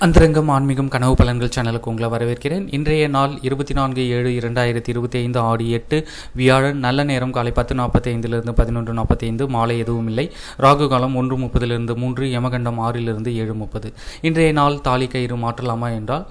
அந்தரங்கம் ஆன்மீகம் கனவு பலன்கள் சேனலுக்கு உங்களை வரவேற்கிறேன். இன்றைய நாள் இருபத்தி நான்கு ஏழு இரண்டாயிரத்தி இருபத்தி ஐந்து ஆடி எட்டு. வியாழன் நல்ல நேரம் காலை பத்து நாற்பத்தைந்திலிருந்து பதினொன்று நாற்பத்தி ஐந்து மாலை எதுவும் இல்லை. ராகு காலம் ஒன்று முப்பதிலிருந்து மூன்று யமகண்டம் ஆறிலிருந்து ஏழு முப்பது. இன்றைய நாள் தாலி கயிறு மாற்றலாமா என்றால்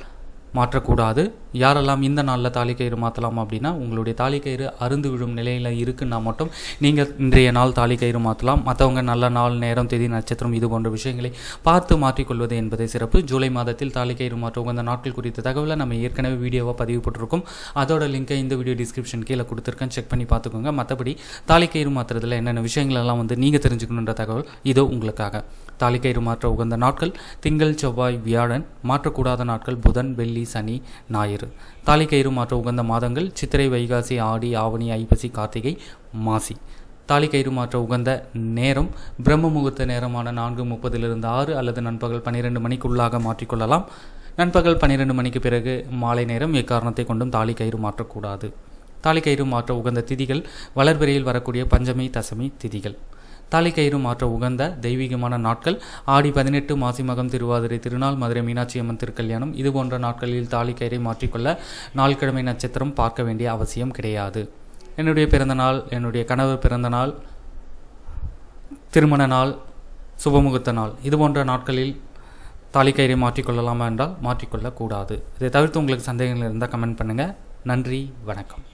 மாற்றக்கூடாது. யாரெல்லாம் இந்த நாளில் தாலி கயிறு மாற்றலாம் அப்படின்னா உங்களுடைய தாலி கயிறு அருந்து விழும் நிலையில் இருக்குன்னா மட்டும் நீங்கள் இன்றைய நாள் தாலி கயிறு மாற்றலாம் மற்றவங்க நல்ல நாள் நேரம் தேதி நட்சத்திரம் இது போன்ற விஷயங்களை பார்த்து மாற்றிக்கொள்வது என்பதே சிறப்பு. ஜூலை மாதத்தில் தாலி கயிறு மாற்ற உகந்த நாட்கள் குறித்த தகவலை நம்ம ஏற்கனவே வீடியோவாக பதிவு போட்டிருக்கோம். அதோட லிங்கை இந்த வீடியோ டிஸ்கிரிப்ஷன் கீழே கொடுத்துருக்கேன். செக் பண்ணி பார்த்துக்கோங்க. மற்றபடி தாலி கயிறு மாற்றுறதுல என்னென்ன விஷயங்கள் எல்லாம் வந்து நீங்கள் தெரிஞ்சுக்கணுன்ற தகவல் இதோ உங்களுக்காக. தாலிக்கயிறு மாற்ற உகந்த நாட்கள் திங்கள் செவ்வாய் வியாழன் மாற்றக்கூடாத நாட்கள் புதன் வெள்ளி சனி ஞாயிறு. தாலி மாற்ற உகந்த மாதங்கள் சித்திரை வைகாசி ஆடி ஆவணி ஐப்பசி கார்த்திகை மாசி. தாலி கயிறு மாற்ற உகந்த நேரம் பிரம்ம முகூர்த்த நேரமான நான்கு முப்பதிலிருந்து ஆறு அல்லது நண்பகல் பன்னிரெண்டு மணிக்குள்ளாக மாற்றிக்கொள்ளலாம். நண்பகல் பன்னிரெண்டு மணிக்கு பிறகு மாலை நேரம் எக்காரணத்தை கொண்டும் தாலி கயிறு மாற்றக்கூடாது தாலி கயிறு மாற்ற உகந்த திதிகள் வளர்பிறையில் வரக்கூடிய பஞ்சமி தசமி திதிகள். தாலி கயிறு மாற்ற உகந்த தெய்வீகமான நாட்கள். ஆடி பதினெட்டு மாசி மகம் திருவாதிரை திருநாள் மதுரை மீனாட்சி அம்மன் திருக்கல்யாணம். இது போன்ற நாட்களில் தாலி கயிறை மாற்றிக்கொள்ள நாள்கிழமை நட்சத்திரம் பார்க்க வேண்டிய அவசியம் கிடையாது. என்னுடைய பிறந்தநாள் என்னுடைய கணவர் பிறந்தநாள் திருமண நாள் சுபமுகூர்த்த நாள். இது போன்ற நாட்களில் தாலி கயிறை மாற்றிக்கொள்ளலாமா என்றால் மாற்றிக்கொள்ளக்கூடாது. இதை தவிர்த்து உங்களுக்கு சந்தேகங்கள் இருந்தால் கமெண்ட் பண்ணுங்கள் நன்றி வணக்கம்.